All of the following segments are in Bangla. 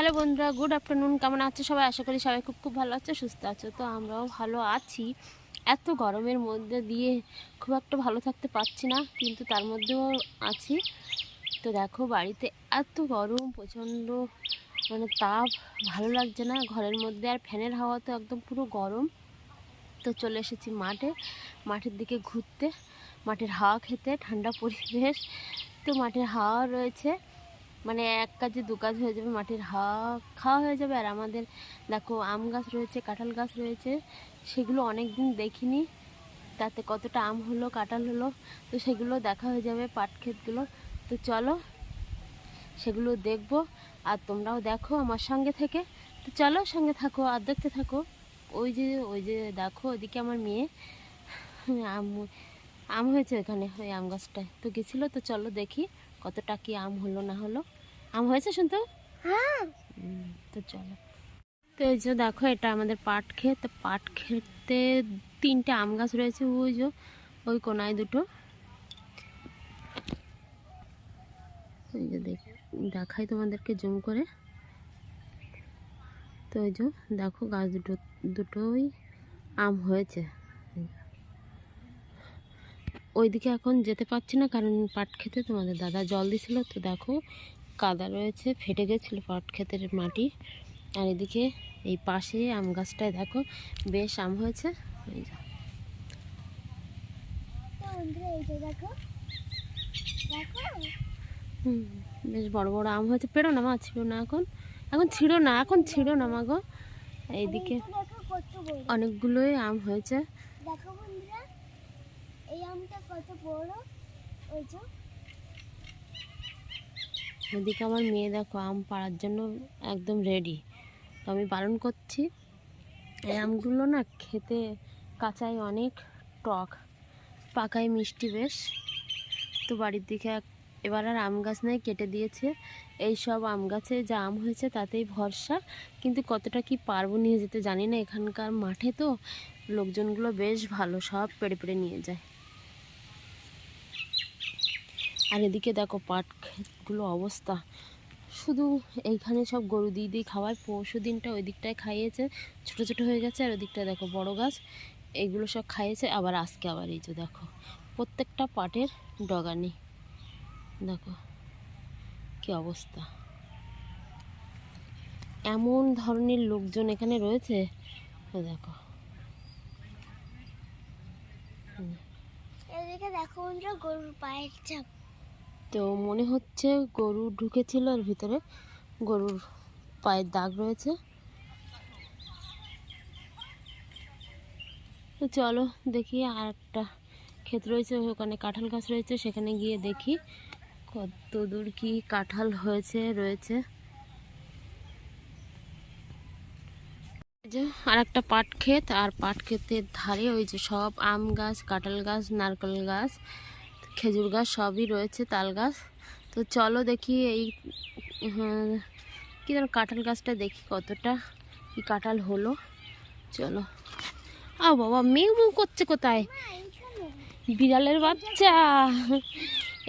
হ্যালো বন্ধুরা, গুড আফটারনুন। কেমন আছো সবাই? আশা করি সবাই খুব খুব ভালো আছো, সুস্থ আছো। তো আমরাও ভালো আছি। এত গরমের মধ্যে দিয়ে খুব একটা ভালো থাকতে পারছি না, কিন্তু তার মধ্যেও আছি। তো দেখো, বাড়িতে এত গরম, প্রচণ্ড মানে তাপ, ভালো লাগছে না ঘরের মধ্যে। আর ফ্যানের হাওয়া তো একদম পুরো গরম। তো চলে এসেছি মাঠে, মাঠের দিকে ঘুরতে। মাঠের হাওয়া খেতে, ঠান্ডা পরিবেশ। তো মাঠের হাওয়া রয়েছে। মানে এক কাজে দু কাজ হয়ে যাবে, মাটির হাওয়া খাওয়া হয়ে যাবে। আর আমাদের দেখো, আম গাছ রয়েছে, কাঁঠাল গাছ রয়েছে, সেগুলো অনেক দিন দেখিনি। তাতে কতটা আম হলো, কাঁঠাল হলো, তো সেগুলো দেখা হয়ে যাবে পাট ক্ষেতগুলো। তো চলো, সেগুলো দেখব, আর তোমরাও দেখো আমার সঙ্গে থেকে। তো চলো সঙ্গে থাকো, আর দেখতে থাকো। ওই যে ওই যে দেখো ওইদিকে আমার মেয়ে। আম আম হয়েছে ওখানে ওই আম গাছটায়। তো গেছিল, তো চলো দেখি কতটা কি আম হলো, না হলো। আম হয়েছে শুনতো? হ্যাঁ। তো চলো। তো এই যে দেখো এটা আমাদের পাট ক্ষেত। তো পাট ক্ষেতে তিনটে আম গাছ রয়েছে। ওই যে ওই কোনায় দুটো। ওই যে দেখ দেখাই তোমাদেরকে জুম করে। তো ওই যে দেখো গাছ দুটো দুটোই আম হয়েছে। ওইদিকে এখন যেতে পারছি না কারণ পাট খেতে তোমাদের দাদা জল দিছিল। তো দেখো কাদা রয়েছে ফেটে গেছিল পাট ক্ষেতের মাটি। আর এদিকে এই পাশে আম গাছটায় দেখো বেশ আম হয়েছে। বেশ বড় বড় আম হয়েছে। পেড়ো না মা ছিল না এখন। এখন ছিল না এখন ছিল না মা গো। এইদিকে অনেকগুলোই আম হয়েছে। দেখো বন্ধুরা এই আমটা কত বড়? ওই ওদিকে আমার মেয়ে দেখো আম পাড়ার জন্য একদম রেডি তো আমি বারণ করছি, এই আমগুলো না খেতে কাঁচাই অনেক টক পাকায় মিষ্টি বেশ। তো বাড়ির দিকে এবার আর আম গাছ নাই, কেটে দিয়েছে। এই সব আম গাছে যা আম হয়েছে তাতেই ভরসা। কিন্তু কতটা কি পারব নিয়ে যেতে জানি না, এখানকার মাঠে তো লোকজনগুলো বেশ ভালো, সব পেড়ে পেড়ে নিয়ে যায়। আর এদিকে দেখো পাট ক্ষেতগুলো অবস্থা। শুধু এইখানে সব গরু দিয়ে দিয়ে খাওয়ায় পরশু দিনটা ওই দিকটায় খাইয়েছে। ছোট ছোট হয়ে গেছে আর ওদিকটায় দেখো বড় গাছ। এইগুলো সব খাইয়েছে, আবার আজকে আবার এই যে দেখো, প্রত্যেকটা পাটের ডগা নেই দেখো কি অবস্থা। এমন ধরনের লোকজন এখানে রয়েছে দেখো। দেখো গরুর পায়ের চাপ। তো মনে হচ্ছে গরু ঢুকেছিল এর ভিতরে। গরুর পায়ের দাগ রয়েছে। তো চলো দেখি আর একটা ক্ষেত রয়েছে, ওখানে কাঁঠাল গাছ রয়েছে, সেখানে গিয়ে দেখি কত দূর কি কাঁঠাল হয়েছে, রয়েছে। যে আর একটা পাট ক্ষেত আর পাট ক্ষেতের ধারে ওই যে সব আম গাছ, কাঁঠাল গাছ, নারকেল গাছ খেজুর গাছ সবই রয়েছে তাল গাছ। তো চলো দেখি এই হ্যাঁ, কি যেন কাঁঠাল গাছটা দেখি কতটা কি কাঁঠাল হলো। চলো। আ বাবা মেউ মেউ করছে কোথায়? বিড়ালের বাচ্চা।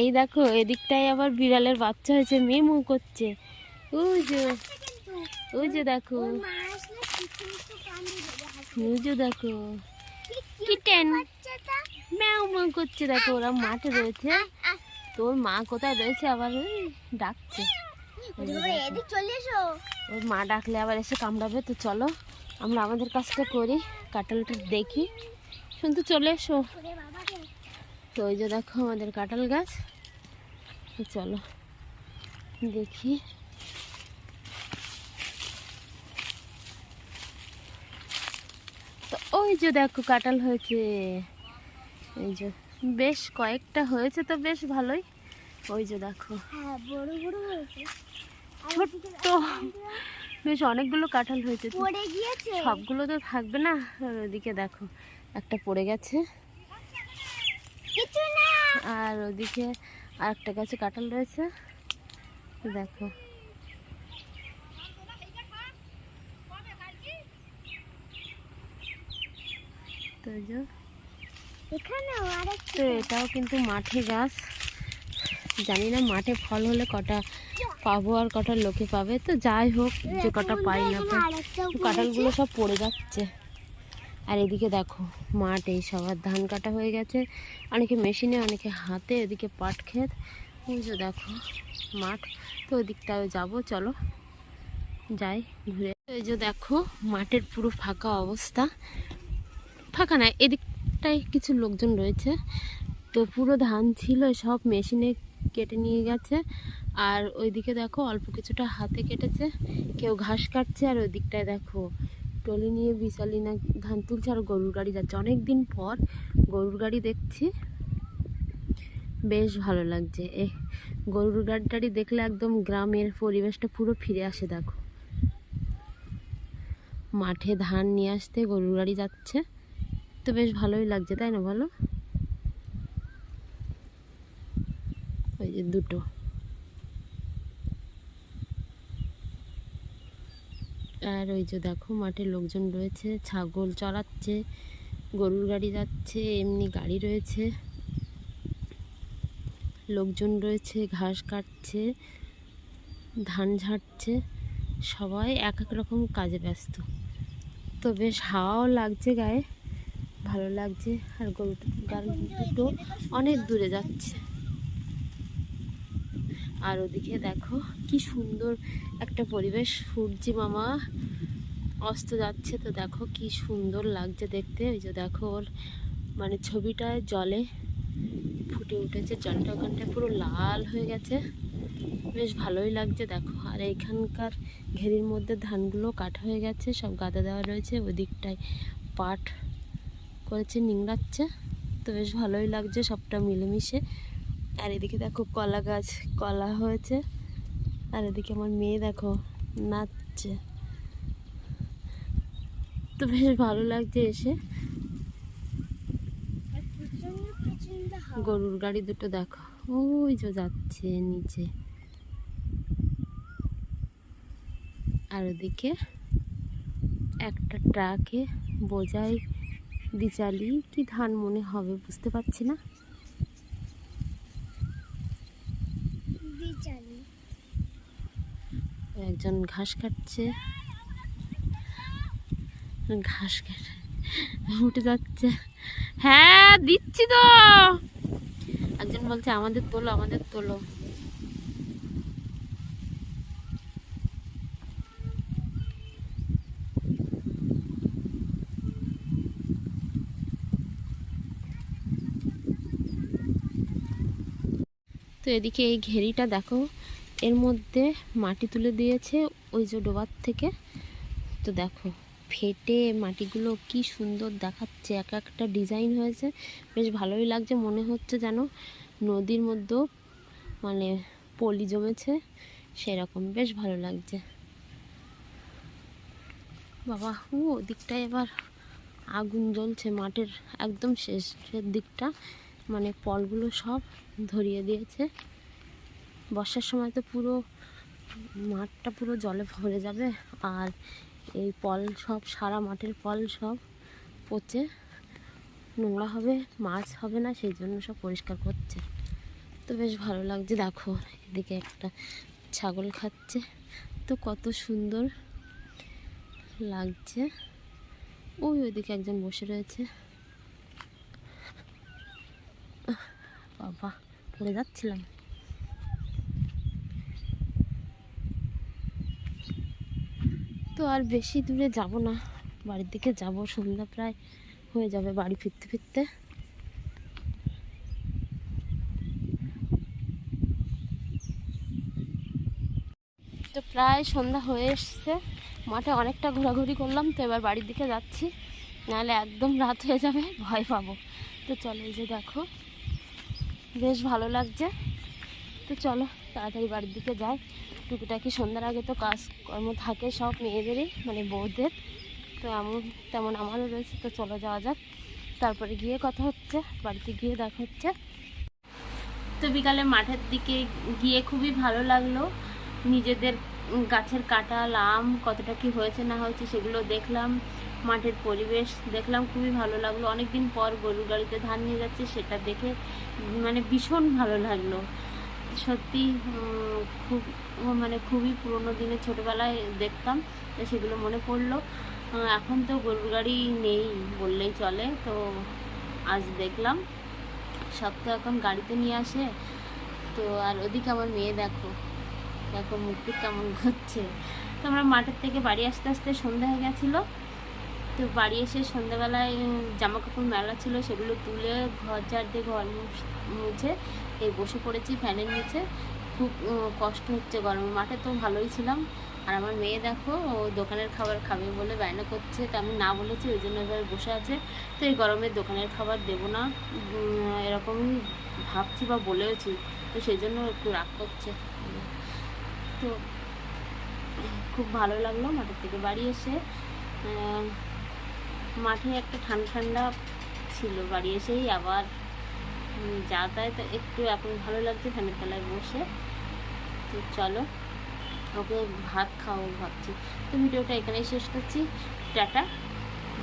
এই দেখো এদিকটায় আবার বিড়ালের বাচ্চা হয়েছে মেয়ে মুখ করছে। ওই যে ওই যে দেখো। মা ওই যে দেখো। কিটেন ম্যাও ম্যাও করছে দেখো ওরা মাঠে রয়েছে। তোর মা কোথায় রয়েছে আবার? ডাকছে। ওর মা ডাকলে আবার এসে কামড়াবে তো চলো আমরা আমাদের কাজটা করি কাঁঠালটা দেখি। শুনতে চলে এসো। তো ওই যে দেখো আমাদের কাঁঠাল গাছ। চলো দেখি তো ওই যে দেখো কাঁঠাল হয়েছে। এই যে বেশ কয়েকটা হয়েছে তো বেশ ভালোই। ওই যে দেখো। হ্যাঁ বড় বড় হয়েছে। ছোট্ট। বেশ অনেকগুলো কাঁঠাল হয়েছে সবগুলো তো থাকবে না। ওদিকে দেখো একটা পড়ে গেছে। আর ওদিকে আর একটা গাছে কাঁঠাল রয়েছে। দেখো। তো এই যে, তো এটাও কিন্তু মাঠে গাছ। জানি না মাঠে ফল হলে কটা পাবো আর কটা লোকে পাবে। তো যাই হোক যে কটা পাই না কাঁঠালগুলো সব পড়ে যাচ্ছে। আর এদিকে দেখো মাঠ এই সবার ধান কাটা হয়ে গেছে। অনেকে মেশিনে অনেকে হাতে এদিকে পাট ক্ষেত। যে দেখো মাঠ। তো ওই দিকটাও যাব চলো। যাই ঘুরে। এই যে দেখো মাঠের পুরো ফাঁকা অবস্থা। ফাঁকা না এদিকটায় কিছু লোকজন রয়েছে। তো পুরো ধান ছিল, সব মেশিনে কেটে নিয়ে গেছে। আর ওইদিকে দেখো অল্প কিছুটা হাতে কেটেছে। কেউ ঘাস কাটছে আর ওই দিকটায় দেখো টলি নিয়ে বিশালি না ধান তুলছে আর গরুর গাড়ি যাচ্ছে। অনেক দিন পর গরুর গাড়ি দেখছি। বেশ ভালো লাগছে। এ গরুর গাড়ি টাড়ি দেখলে একদম গ্রামের পরিবেশটা পুরো ফিরে আসে, দেখো। মাঠে ধান নিয়ে আসতে গরুর গাড়ি যাচ্ছে। তো বেশ ভালোই লাগছে, তাই না বলো? ওই যে দুটো। আর ওই যে দেখো, মাঠে লোকজন রয়েছে, ছাগল চড়াচ্ছে, গরুর গাড়ি যাচ্ছে, এমনি গাড়ি রয়েছে। লোকজন রয়েছে, ঘাস কাটছে, ধান ঝাড়ছে, সবাই এক এক রকম কাজে ব্যস্ত। তো বেশ হাওয়াও লাগছে গায়ে। ভালো লাগছে। আর গরু দুটো অনেক দূরে যাচ্ছে। আর ওদিকে দেখো, কি সুন্দর একটা পরিবেশ। সূর্যি মামা অস্ত যাচ্ছে। তো দেখো কি সুন্দর লাগছে দেখতে। ওই যে দেখো ওর মানে ছবিটায় জলে ফুটে উঠেছে। জলটা ওখানটা পুরো লাল হয়ে গেছে। বেশ ভালোই লাগছে দেখো। আর এইখানকার ঘেরির মধ্যে ধানগুলো কাটা হয়ে গেছে। সব গাদা দেওয়া রয়েছে। ওদিকটায় পাট করেছে, নিংড়াচ্ছে। তো বেশ ভালোই লাগছে সবটা মিলেমিশে। আর এদিকে দেখো কলা গাছ, কলা হয়েছে। আর এদিকে আমার মেয়ে দেখো নাচছে। তো বেশ ভালো লাগছে এসে। গরুর গাড়ি দুটো দেখো। ওই যে যাচ্ছে নিচে। আর ওদিকে একটা ট্রাকে বোঝাই বিচালি কি ধান মনে হবে বুঝতে পারছি না? একজন ঘাস কাটছে। ঘাস কাটে উঠে যাচ্ছে। হ্যাঁ দিচ্ছি তো। একজন বলছে আমাদের তোলো আমাদের তোলো। তো এদিকে এই ঘেরিটা দেখো, এর মধ্যে মাটি তুলে দিয়েছে ওই যে ডোবার থেকে। তো দেখো, ফেটে মাটিগুলো কি সুন্দর দেখাচ্ছে, এক একটা ডিজাইন হয়েছে। বেশ ভালোই লাগছে, মনে হচ্ছে যেন নদীর মধ্যেও মানে পলি জমেছে, সেরকম। বেশ ভালো লাগছে। বাবা, ও ওদিকটায় এবার আগুন জ্বলছে, মাঠের একদম শেষের দিকটা। মানে পলগুলো সব ধরিয়ে দিয়েছে। বর্ষার সময় তো পুরো মাঠটা পুরো জলে ভরে যাবে আর এই পল সব, সারা মাঠের পল সব পচে। নোংরা হবে, মাছ হবে না, সেই জন্য সব পরিষ্কার করছে। তো বেশ ভালো লাগছে, দেখো এদিকে একটা ছাগল খাচ্ছে। তো কত সুন্দর লাগছে। ওই ওইদিকে একজন বসে রয়েছে। বাবা পড়ে যাচ্ছিলাম। তো আর বেশি দূরে যাব না, বাড়ির দিকে যাব, সন্ধ্যা প্রায় হয়ে যাবে বাড়ি ফিরতে ফিরতে। তো প্রায় সন্ধ্যা হয়ে এসছে, মাঠে অনেকটা ঘোরাঘুরি করলাম, তো এবার বাড়ির দিকে যাচ্ছি, নাহলে একদম রাত হয়ে যাবে, ভয় পাবো। তো চলো এই যে দেখো। বেশ ভালো লাগছে। তো চলো, তাড়াতাড়ি বাড়ির দিকে যাই। টুকিটাকি সন্ধ্যার আগে তো কাজকর্ম থাকে সব মেয়েদেরই মানে বউদের। তো এমন, তেমন আমারও রয়েছে, তো চলো যাওয়া যাক। তারপরে গিয়ে কথা হচ্ছে, বাড়িতে গিয়ে দেখা হচ্ছে। তো বিকালে মাঠের দিকে গিয়ে খুবই ভালো লাগল। নিজেদের গাছের কাটা আম কতটা কি হয়েছে না হয়েছে সেগুলো দেখলাম। মাঠের পরিবেশ দেখলাম, খুবই ভালো লাগল। অনেক দিন পর গরুর গাড়িতে ধান নিয়ে যাচ্ছে, সেটা দেখে মানে ভীষণ ভালো লাগল। সত্যি খুব মানে খুবই পুরোনো দিনে ছোটোবেলায় দেখতাম, তো সেগুলো মনে পড়ল। এখন তো গরুর গাড়ি নেই বললেই চলে, তো আজ দেখলাম। সব তো এখন গাড়িতে নিয়ে আসে, তো আর ওদিকে আমার মেয়ে দেখো দেখো মুখটি কেমন ঘুরছে তো আমরা মাঠের থেকে বাড়ি আসতে আসতে সন্ধ্যা হয়ে গেছিল তো বাড়ি এসে সন্ধ্যাবেলায় জামা কাপড় মেলা ছিল সেগুলো তুলে ঘর ঝাড় দিয়ে ঘর মুছে এই বসে পড়েছি ফ্যানের নিচে। খুব কষ্ট হচ্ছে গরমে মাঠে তো ভালোই ছিলাম। আর আমার মেয়ে দেখো ও দোকানের খাবার খাবে বলে বায়না করছে তো আমি না বলেছি ওই জন্য এবার বসে আছে। তো এই গরমে দোকানের খাবার দেবো না উম, এরকমই ভাবছি বা বলেওছি তো সেই জন্য একটু রাগ করছে। তো খুব ভালো লাগল মাঠের থেকে বাড়ি এসে। মাঠে একটা ঠান্ডা ঠান্ডা ছিল বাড়ি এসেই আবার যাতায়াত একটু এখন ভালো লাগছে ফ্যানের তলায় বসে। তো চলো, ওকে ভাত খাওয়াবো ভাবছি। তো ভিডিওটা এখানেই শেষ করছি। টাটা,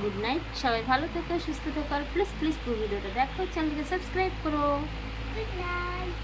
গুড নাইট, সবাই ভালো থেকো, সুস্থ থেকো, আর প্লিজ প্লিজ পুরো ভিডিওটা দেখো চ্যানেলকে সাবস্ক্রাইব করো। Good night.